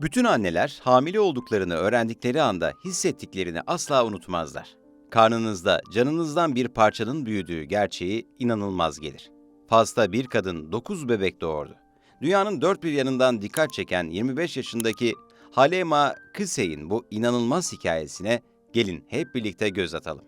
Bütün anneler hamile olduklarını öğrendikleri anda hissettiklerini asla unutmazlar. Karnınızda canınızdan bir parçanın büyüdüğü gerçeği inanılmaz gelir. Fas'ta bir kadın 9 bebek doğurdu. Dünyanın dört bir yanından dikkat çeken 25 yaşındaki Halema Kısey'in bu inanılmaz hikayesine gelin hep birlikte göz atalım.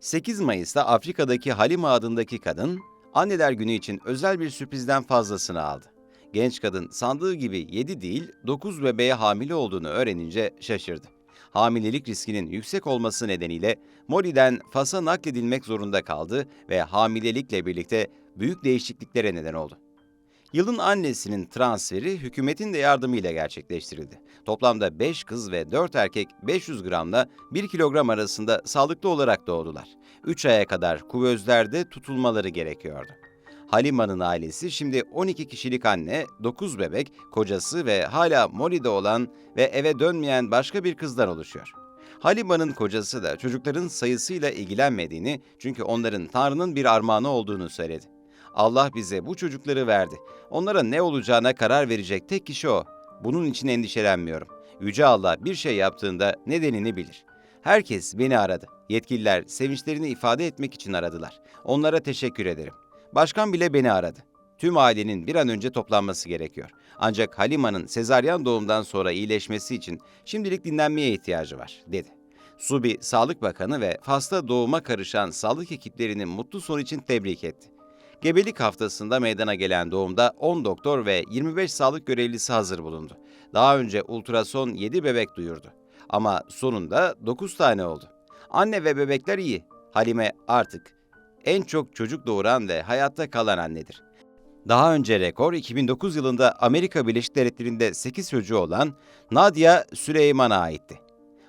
8 Mayıs'ta Afrika'daki Halima adındaki kadın, Anneler Günü için özel bir sürprizden fazlasını aldı. Genç kadın sandığı gibi 7 değil 9 bebeğe hamile olduğunu öğrenince şaşırdı. Hamilelik riskinin yüksek olması nedeniyle Moli'den Fas'a nakledilmek zorunda kaldı ve hamilelikle birlikte büyük değişikliklere neden oldu. Yılın annesinin transferi hükümetin de yardımıyla gerçekleştirildi. Toplamda 5 kız ve 4 erkek 500 gramla 1 kilogram arasında sağlıklı olarak doğdular. 3 aya kadar kuvözlerde tutulmaları gerekiyordu. Halima'nın ailesi şimdi 12 kişilik anne, 9 bebek, kocası ve hala Molly'de olan ve eve dönmeyen başka bir kızdan oluşuyor. Halima'nın kocası da çocukların sayısıyla ilgilenmediğini çünkü onların Tanrı'nın bir armağanı olduğunu söyledi. Allah bize bu çocukları verdi. Onlara ne olacağına karar verecek tek kişi o. Bunun için endişelenmiyorum. Yüce Allah bir şey yaptığında nedenini bilir. Herkes beni aradı. Yetkililer sevinçlerini ifade etmek için aradılar. Onlara teşekkür ederim. Başkan bile beni aradı. Tüm ailenin bir an önce toplanması gerekiyor. Ancak Halima'nın sezaryen doğumdan sonra iyileşmesi için şimdilik dinlenmeye ihtiyacı var, dedi. Subi, Sağlık Bakanı ve Fas'ta doğuma karışan sağlık ekiplerinin mutlu son için tebrik etti. Gebelik haftasında meydana gelen doğumda 10 doktor ve 25 sağlık görevlisi hazır bulundu. Daha önce ultrason 7 bebek duyurdu. Ama sonunda 9 tane oldu. Anne ve bebekler iyi. Halime artık en çok çocuk doğuran ve hayatta kalan annedir. Daha önce rekor 2009 yılında Amerika Birleşik Devletleri'nde 8 çocuğu olan Nadia Süleyman'a aitti.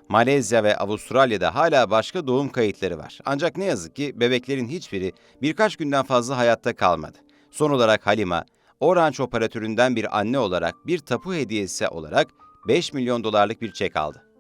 Malezya ve Avustralya'da hala başka doğum kayıtları var. Ancak ne yazık ki bebeklerin hiçbiri birkaç günden fazla hayatta kalmadı. Son olarak Halima, Orange operatöründen bir anne olarak bir tapu hediyesi olarak 5 milyon dolarlık bir çek aldı.